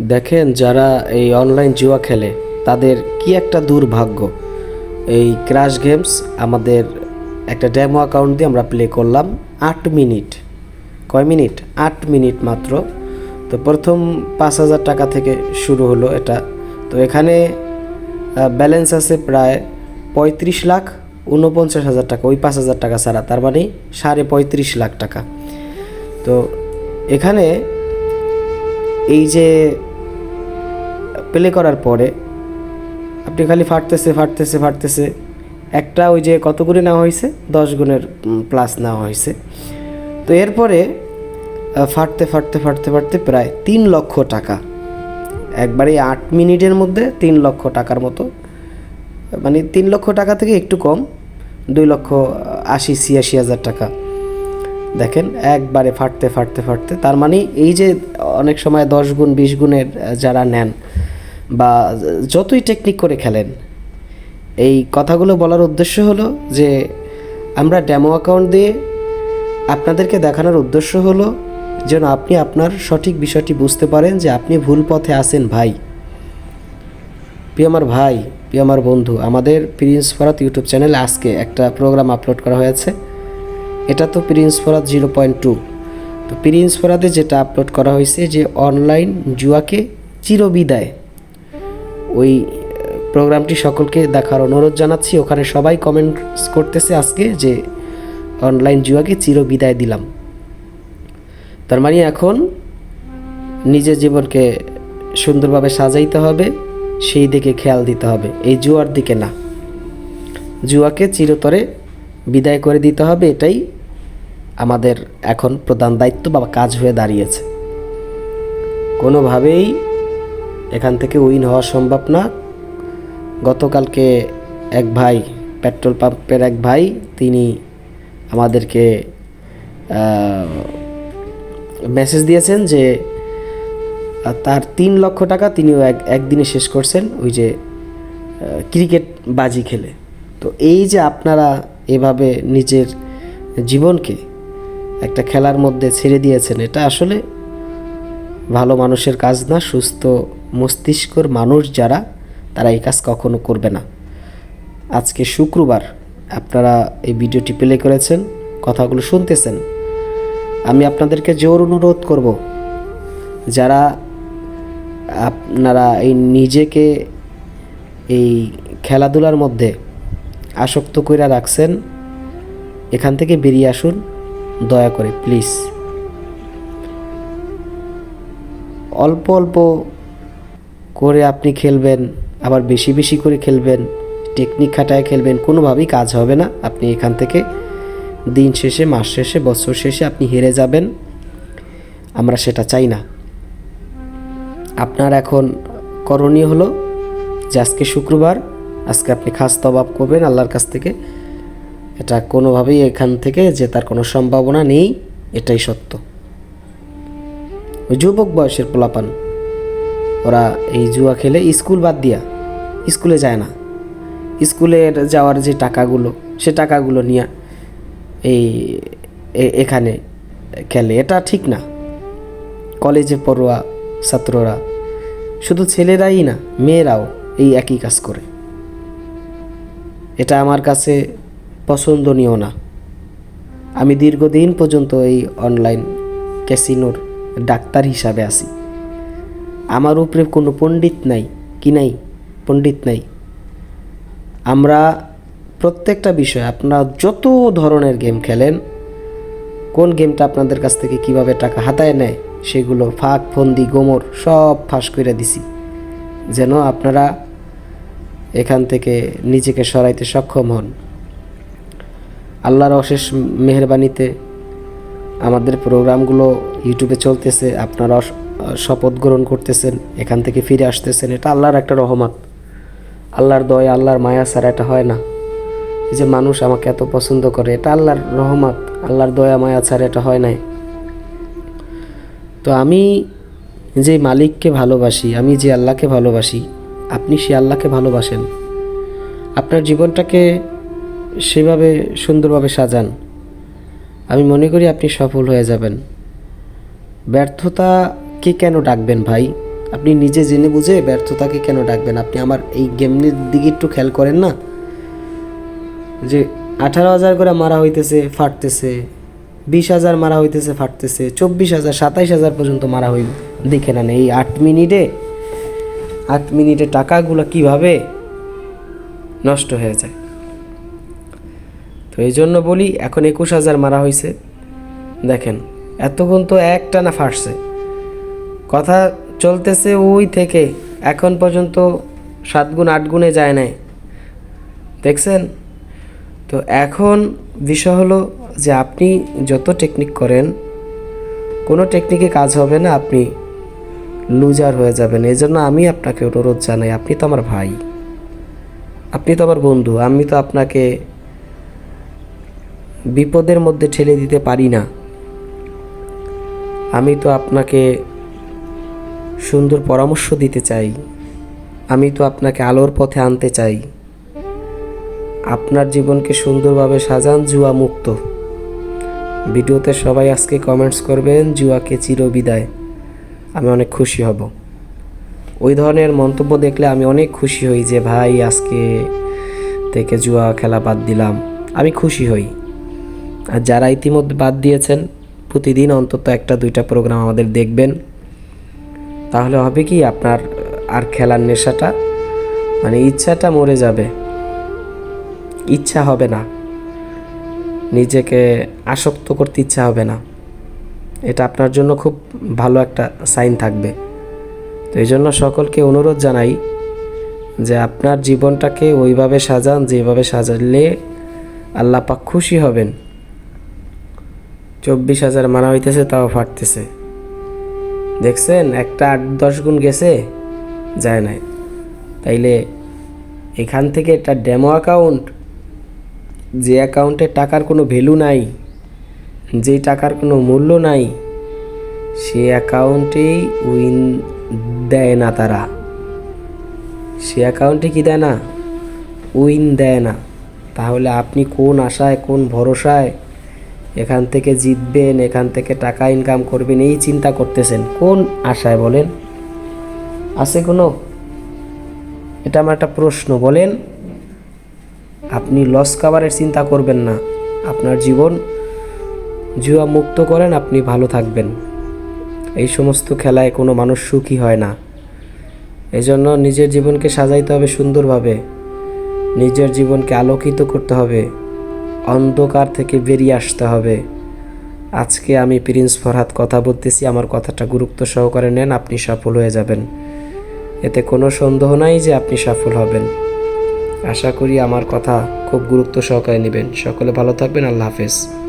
দেখেন যারা এই অনলাইন জুয়া খেলে, তাদের কি একটা দুর্ভাগ্য। এই ক্র্যাশ গেমস আমাদের একটা ডেমো অ্যাকাউন্ট দিয়ে আমরা প্লে করলাম আট মিনিট। কয় মিনিট? আট মিনিট মাত্র। তো প্রথম পাঁচ হাজার টাকা থেকে শুরু হলো এটা। তো এখানে ব্যালেন্স আছে প্রায় পঁয়ত্রিশ লাখ উনপঞ্চাশ হাজার টাকা। ওই পাঁচ হাজার টাকা ছাড়া, তার মানে সাড়ে পঁয়ত্রিশ লাখ টাকা। তো এখানে এই যে প্লে করার পরে আপনি খালি ফাটতেছে ফাটতেছে ফাটতেছে। একটা ওই যে কত করে নেওয়া হয়েছে? দশ গুণের প্লাস নেওয়া হয়েছে। তো এরপরে ফাটতে ফাটতে ফাটতে ফাটতে প্রায় তিন লক্ষ টাকা। একবারে আট মিনিটের মধ্যে তিন লক্ষ টাকার মতো। মানে তিন লক্ষ টাকা থেকে একটু কম, দুই লক্ষ আশি, ছিয়াশি হাজার টাকা। দেখেন, একবারে ফাটতে ফাটতে ফাটতে। তার মানে এই যে অনেক সময় দশ গুণ, বিশ গুণের যারা নেন বা যতই টেকনিক করে খেলেন, এই কথাগুলো বলার উদ্দেশ্য হলো যে আমরা ডেমো অ্যাকাউন্ট দিয়ে আপনাদেরকে দেখানোর উদ্দেশ্য হলো যেন আপনি আপনার সঠিক বিষয়টি বুঝতে পারেন যে আপনি ভুল পথে আছেন ভাই। প্রিয় আমার ভাই, প্রিয় আমার বন্ধু, আমাদের প্রিন্স ফরাত ইউটিউব চ্যানেলে আজকে একটা প্রোগ্রাম আপলোড করা হয়েছে। এটা তো prince Farat zero point two তো প্রিন্স ফরাতে যেটা আপলোড করা হয়েছে যে অনলাইন জুয়াকে চিরবিদায়। ওই প্রোগ্রামটি সকলকে দেখার অনুরোধ জানাচ্ছি। ওখানে সবাই কমেন্টস করতেছে আজকে যে অনলাইন জুয়াকে চিরবিদায় দিলাম। তার মানে এখন নিজের জীবনকে সুন্দরভাবে সাজাইতে হবে, সেই দিকে খেয়াল দিতে হবে। এই জুয়ার দিকে না। জুয়াকে চিরতরে বিদায় করে দিতে হবে, এটাই আমাদের এখন প্রধান দায়িত্ব বা কাজ হয়ে দাঁড়িয়েছে। কোনোভাবেই এখান থেকে উইন হওয়া সম্ভব না। গতকালকে এক ভাই, পেট্রোল পাম্পের এক ভাই, তিনি আমাদেরকে মেসেজ দিয়েছেন যে, তার তিন লক্ষ টাকা তিনিও এক, একদিনে শেষ করছেন ওই যে ক্রিকেট বাজি খেলে। তো এই যে আপনারা এভাবে নিজের জীবনকে একটা খেলার মধ্যে ছেড়ে দিয়েছেন। এটা আসলে ভালো মানুষের কাজ না, সুস্থ মস্তিষ্কর মানুষ যারা, তারা এই কাজ কখনো করবে না। আজকে শুক্রবার আপনারা এই ভিডিওটি প্লে করেছেন, কথাগুলো শুনতেছেন। আমি আপনাদেরকে জোর অনুরোধ করব, যারা আপনারা এই নিজেকে এই খেলাধুলার মধ্যে আসক্ত করে রাখছেন, এখান থেকে বেরিয়ে আসুন, দয়া করে, প্লিজ। অল্প অল্প করে আপনি খেলবেন, আবার বেশি বেশি করে খেলবেন, টেকনিক খাটায় খেলবেন, কোনোভাবেই কাজ হবে না। আপনি এখান থেকে দিন শেষে, মাস শেষে, বছর শেষে আপনি হেরে যাবেন, আমরা সেটা চাই না। আপনার এখন করণীয় হলো যে আজকে শুক্রবার আজকে আপনি খাস তবাব করবেন আল্লাহর কাছ থেকে। এটা কোনোভাবেই এখান থেকে যে তার কোনো সম্ভাবনা নেই, এটাই সত্য। যুবক বয়সের পোলাপান, ওরা এই জুয়া খেলে স্কুল বাদ দিয়া স্কুলে যায় না। স্কুলের যাওয়ার যে টাকাগুলো, সে টাকাগুলো নিয়ে এই এখানে খেলে। এটা ঠিক না। কলেজে পড়ুয়া ছাত্ররা, শুধু ছেলেরাই না, মেয়েরাও এই একই কাজ করে। এটা আমার কাছে পছন্দনীয় না। আমি দীর্ঘদিন পর্যন্ত এই অনলাইন ক্যাসিনোর ডাক্তার হিসাবে আছি। আমার উপরে কোনো পণ্ডিত নাই, কি নাই? পণ্ডিত নাই। আমরা প্রত্যেকটা বিষয় আপনারা যত ধরনের গেম খেলেন, কোন গেমটা আপনাদের কাছ থেকে কীভাবে টাকা হাতায় নেয়, সেগুলো ফাঁক, ফন্দি, গোমর সব ফাঁস করে দিছি। যেন আপনারা এখান থেকে নিজেকে সরাইতে সক্ষম হন। আল্লাহর অশেষ মেহরবানিতে আমাদের প্রোগ্রামগুলো ইউটিউবে চলতেছে, আপনারা শপথ গ্রহণ করতেছেন, এখান থেকে ফিরে আসতেছেন, এটা আল্লাহর একটা রহমত। আল্লাহর দয়া, আল্লাহর মায়া ছাড়া এটা হয় না। যে মানুষ আমাকে এত পছন্দ করে, এটা আল্লাহর রহমত, আল্লাহর দয়া, মায়া ছাড়া এটা হয় নাই। তো আমি যে মালিককে ভালোবাসি, আমি যে আল্লাহকে ভালোবাসি আপনি সে আল্লাহকে ভালোবাসেন। আপনার জীবনটাকে সেভাবে সুন্দরভাবে সাজান। আমি মনে করি আপনি সফল হয়ে যাবেন। ব্যর্থতা ব্যর্থতাকে কেন ডাকবেন ভাই? আপনি নিজে জেনে বুঝে ব্যর্থতাকে কেন ডাকবেন? আপনি আমার এই গেমের দিকে একটু খেয়াল করেন না? যে আঠারো হাজার করে মারা হইতেছে, ফাটতেছে, বিশ হাজার মারা হইতেছে, ফাটতেছে, চব্বিশ হাজার, সাতাইশ হাজার পর্যন্ত মারা হই দেখে নেন, এই আট মিনিটে আট মিনিটে টাকাগুলো কীভাবে নষ্ট হয়ে যায়? তো এই জন্য বলি, এখন একুশ হাজার মারা হয়েছে দেখেন এতক্ষণ তো একটা না ফাটছে। কথা চলতেছে ওই থেকে, এখন পর্যন্ত সাত গুণ আট গুণে যায় নাই। দেখছেন? তো এখন বিষয় হলো যে আপনি যত টেকনিক করেন, কোনো টেকনিকে কাজ হবে না, আপনি লুজার হয়ে যাবেন। এই জন্য আমি আপনাকে অনুরোধ জানাই, আপনি তো আমার ভাই, আপনি তো আমার বন্ধু, আমি তো আপনাকে বিপদের মধ্যে ঠেলে দিতে পারি না। আমি তো আপনাকে সুন্দর পরামর্শ দিতে চাই। আমি তো আপনাকে আলোর পথে আনতে চাই। আপনার জীবনকে সুন্দরভাবে সাজান, জুয়া মুক্ত। ভিডিওতে সবাই আজকে কমেন্টস করবেন, জুয়াকে চিরবিদায়। আমি অনেক খুশি হব। ওই ধরনের মন্তব্য দেখলে আমি অনেক খুশি হই যে, ভাই, আজকে থেকে জুয়া খেলা বাদ দিলাম। আমি খুশি হই। আর যারা ইতিমধ্যে বাদ দিয়েছেন, প্রতিদিন অন্তত একটা, দুইটা প্রোগ্রাম আমাদের দেখবেন। তাহলে হবে কি, আপনার আর খেলার নেশাটা মানে ইচ্ছাটা মরে যাবে। ইচ্ছা হবে না। নিজেকে আসক্ত করতে ইচ্ছা হবে না। এটা আপনার জন্য খুব ভালো একটা সাইন থাকবে। তো এই জন্য সকলকে অনুরোধ জানাই যে আপনার জীবনটাকে ওইভাবে সাজান, যেভাবে সাজালে আল্লাহ পাক খুশি হবেন। চব্বিশ হাজার মানা হইতেছে, তাও ফাটতেছে। দেখছেন, একটা আট দশ গুণ গেছে, যায় নাই। তাইলে এখান থেকে একটা ডেমো অ্যাকাউন্ট, যে অ্যাকাউন্টে টাকার কোনো ভ্যালু নাই যে টাকার কোনো মূল্য নাই, সে অ্যাকাউন্টেই উইন দেয় না তারা। সে অ্যাকাউন্টে কি দেয় না? উইন দেয় না। তাহলে আপনি কোন আশায়, কোন ভরসায় এখান থেকে জিতবেন, এখান থেকে টাকা ইনকাম করবেন, এই চিন্তা করতেছেন? কোন আশায় বলেন? আছে কোনো? এটা আমার একটা প্রশ্ন, বলেন। আপনি লস কাভারের চিন্তা করবেন না। আপনার জীবন জুয়া মুক্ত করেন, আপনি ভালো থাকবেন। এই সমস্ত খেলায় কোনো মানুষ সুখী হয় না। এই জন্য নিজের জীবনকে সাজাইতে হবে সুন্দরভাবে। নিজের জীবনকে আলোকিত করতে হবে। অন্ধকার থেকে বেরিয়ে আসতে হবে। আজকে আমি প্রিন্স ফরহাদ কথা বলতেছি, আমার কথাটা গুরুত্ব সহকারে নেন, আপনি সফল হয়ে যাবেন। এতে কোনো সন্দেহ নাই যে আপনি সফল হবেন। আশা করি আমার কথা খুব গুরুত্ব সহকারে নেবেন। সকলে ভালো থাকবেন, আল্লাহ হাফেজ।